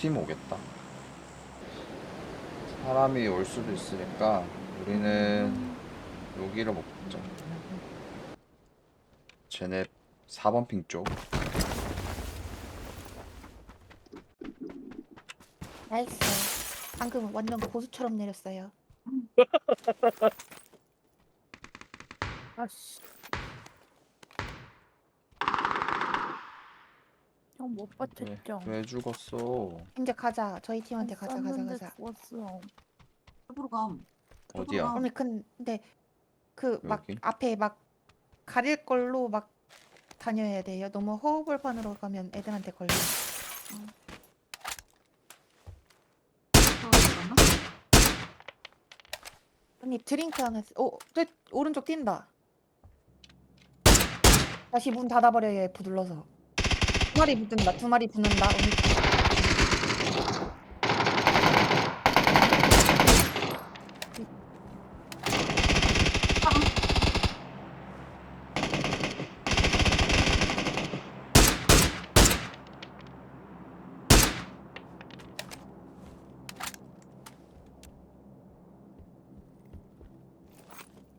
두팀 오겠다. 사람이 올 수도 있으니까 우리는 여기를 먹자. 쟤네 4번 핑 쪽. 나이스. 방금 완전 고수처럼 내렸어요. 아씨. 형못 왜, 버텼죠? 왜 죽었어? 이제 가자. 저희 팀한테 가자, 가자, 가자. 죽었어. 잡으러 감. 어디야? 아. 오늘 근데 그 막 여기? 앞에 막 가릴 걸로 막 다녀야 돼요. 너무 허허벌판으로 가면 애들한테 걸려. 잡았나? 언니 드링크 하나. 쓰- 오, 저 오른쪽 뛴다. 다시 문 닫아버려요. F 눌러서. 두 마리 붙는다. 두 마리 붙는다.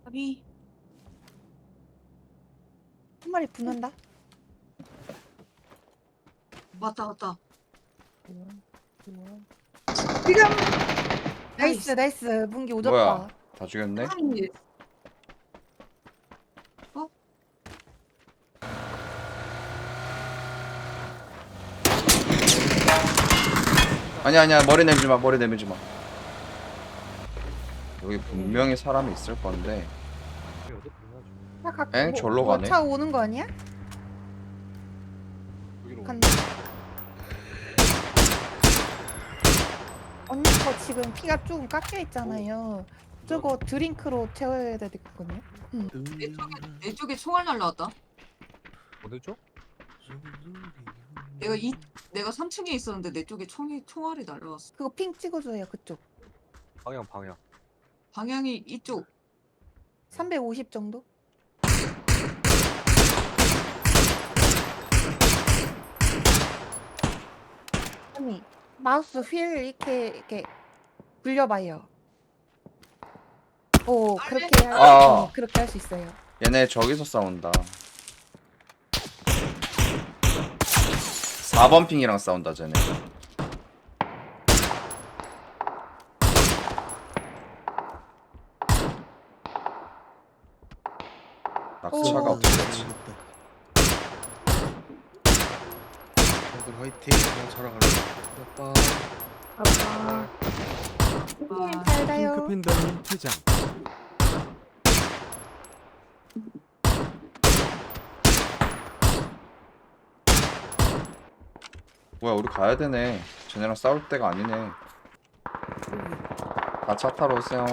합이 한 마리 붙는다. 왔다 왔다. 지금 나이스 나이스 문기 오졌다. 뭐야? 다 죽였네? 아니, 아니야 아니야 머리 내밀지 마 머리 내밀지 마. 여기 분명히 사람이 있을 건데 차 엥? 절로 뭐 가네? 차 오는 거 아니야? 여기로 간다. 언니 거 지금 피가 조금 깎여 있잖아요. 저거 드링크로 채워야 되거든요. 내 쪽에 내 쪽에 총알 날라왔다. 어느 쪽? 내가 이 내가 3층에 있었는데 내 쪽에 총이 총알이 날라왔어. 그거 핑 찍어줘요 그쪽. 방향 방향 방향이 이쪽. 350 정도? 언니 마우스 휠 이렇게 이렇게 굴려봐요. 오 그렇게 할, 아. 어, 그렇게 할 수 있어요. 얘네 저기서 싸운다. 4번 핑이랑 싸운다 쟤네. 낙차가 오. 됐지? 다들 화이팅 잘 자라가라 아빠 아빠. 아, 잘 가요. 핑크팬더님 퇴장 뭐야 우리 가야 되네. 쟤네랑 싸울 때가 아니네. 다 차 타러 오세요.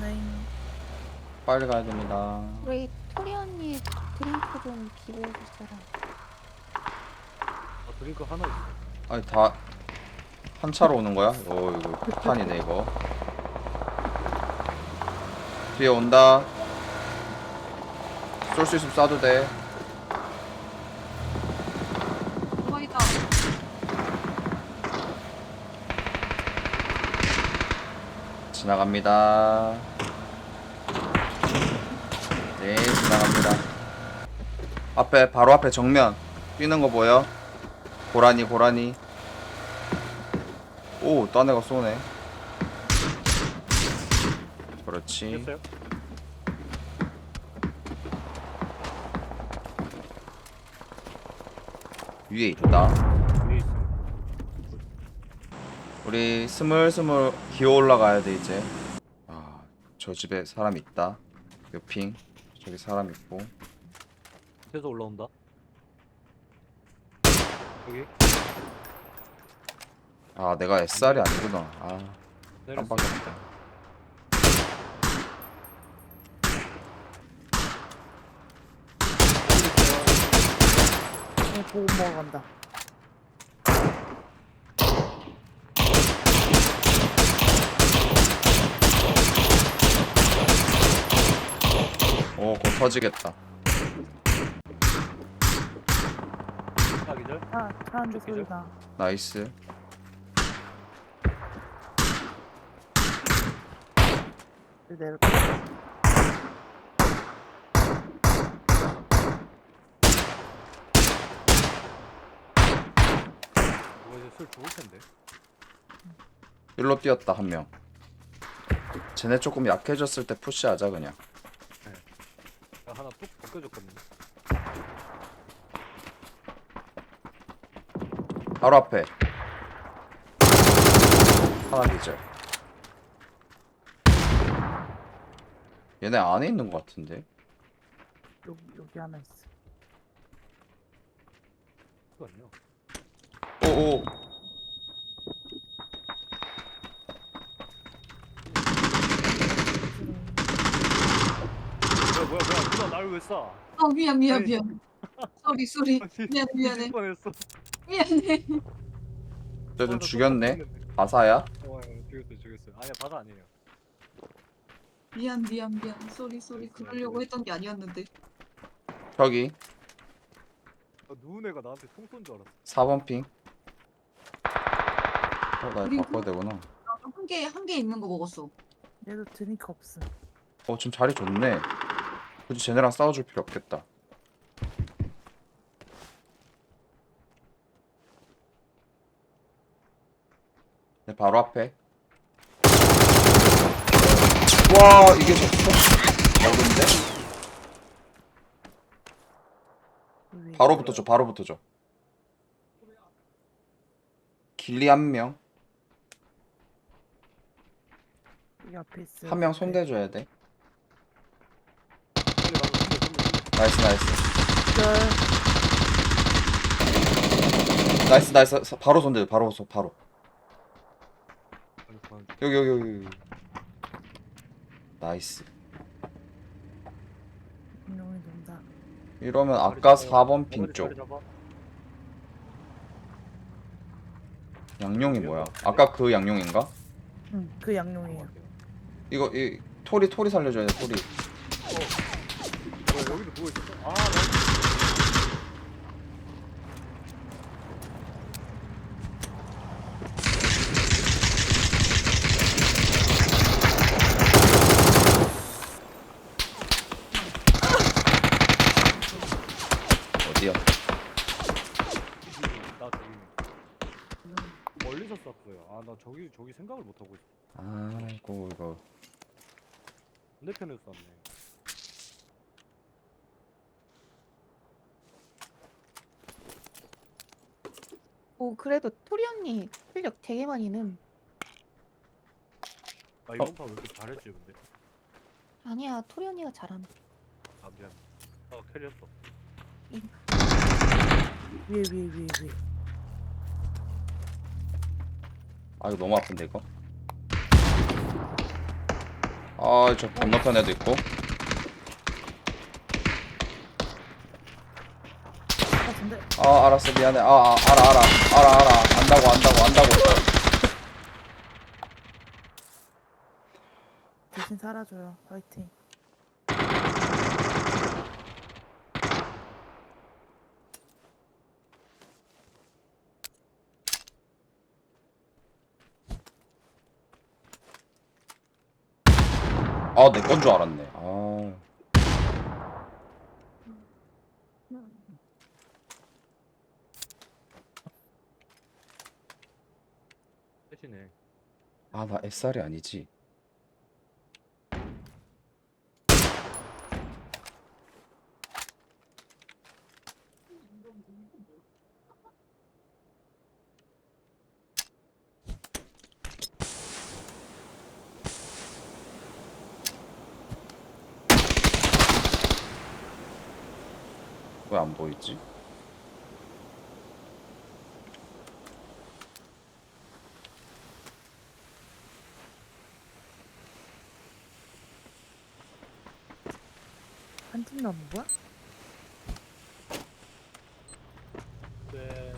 네. 빨리 가야 됩니다. 우리 토리 언니 드링크 좀 기부해 줄 사람. 아 드링크 하나 있어 아니 다 한 차로 오는 거야? 어 이거 폭탄이네 이거. 뒤에 온다. 쏠 수 있으면 쏴도 돼. 도망이다. 지나갑니다. 네, 지나갑니다. 앞에, 바로 앞에 정면. 뛰는 거 보여? 고라니, 고라니. 오, 딴 애가 쏘네. 그렇지. 됐어요? 위에 있다. 위에 있어 우리 스물스물 기어 올라가야 돼, 이제. 아, 저 집에 사람 있다. 요핑. 저기 사람 있고. 밑에서 올라온다 여기 아, 내가 SR이 아니구나. 아, 내렸어 깜빡했다. 네, 보고 먹어간다. 오, 곧 터지겠다. 아, 사람들 소리가. 나이스. 내려. 뭐 이거 술 좋을 텐데. 일로 뛰었다 한 명. 쟤네 조금 약해졌을 때 푸시하자 그냥. 네. 나 하나 푹 벗겨졌거든요. 바로 앞에. 하나 기절. 얘네 안에 있는 것 같은데. 여기 여기 하나 있어. 그거요. 오오. 뭐야 뭐야 뭐야 누나 나를 왜 쏴? 어 미안 미안 아니. 미안. 쏘리 쏘리. 미안 미안해. 뻔했어. 미안해. 쟤좀 아, 나 죽였네. 아사야? 어, 예, 죽였어요 죽였어요. 아니야 바다 아니에요. 미안 미안 미안. 쏘리 쏘리. 그러려고 했던 게 아니었는데. 저기 아, 누운 애가 나한테 총 쏜 줄 알았어. 4번 핑. 어, 나 이거 바꿔야 되구나. 한 개 한 개 있는 거 먹었어. 얘도 드니까 없음. 어, 지금 자리 좋네. 굳이 쟤네랑 싸워줄 필요 없겠다. 내 바로 앞에. 와, 이게 위에. 바로 붙어줘, 바로 붙어줘. 길리 한 명, 여기 앞에 있어. 한 명 손대줘야 돼. 나이스, 나이스. 절. 나이스, 나이스. 서- 바로 손대줘, 바로, 손, 바로. 가는 중. 여기, 여기, 여기. 여기. 나이스. 인형이 논다. 이러면 아까 잡아요. 4번 핑 자리 쪽. 양용이 뭐야? 아까 그 양용인가? 응, 그 양용이에요. 이거 이 토리 토리 살려줘야 돼 토리. 뭐야 여기도 누워 있었어? 아 나. 어디야? 나 저기 멀리서 쐈어요. 아 나 저기 생각을 못 하고 있어. 아이고 이거 반대편에서 쐈네. 오 그래도 토리 언니 실력 되게 많이 는. 아 이번 판왜 이렇게 잘했지 근데? 아니야 토리 언니가 잘하네. 아 미안. 아 캐리했어. 위에 위에 위에 위에. 아 이거 너무 아픈데 이거. 아저 건너편 애도 있고. 아 알았어 미안해. 아, 아 알아 알아 알아 알아 안다고 안다고 안다고. 대신 살아줘요. 파이팅. 아 내 건 줄 알았네. 아 대신에 아나 SR이 아니지. 왜 안 보이지? 한팀 남은 거야? 네.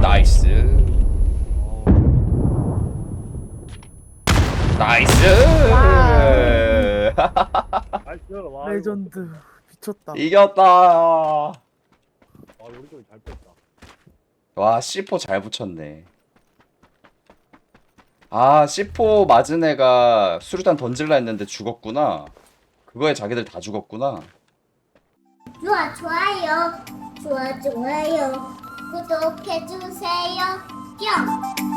나이스. 어, 나이스. 와 레전드 미쳤다 이겼다. 아 우리 쪽이 잘 뺐다 와 C4 잘 붙였네. 아 C4 맞은 애가 수류탄 던질라 했는데 죽었구나. 그거에 자기들 다 죽었구나. 좋아 좋아요 좋아 좋아요 구독해주세요 뿅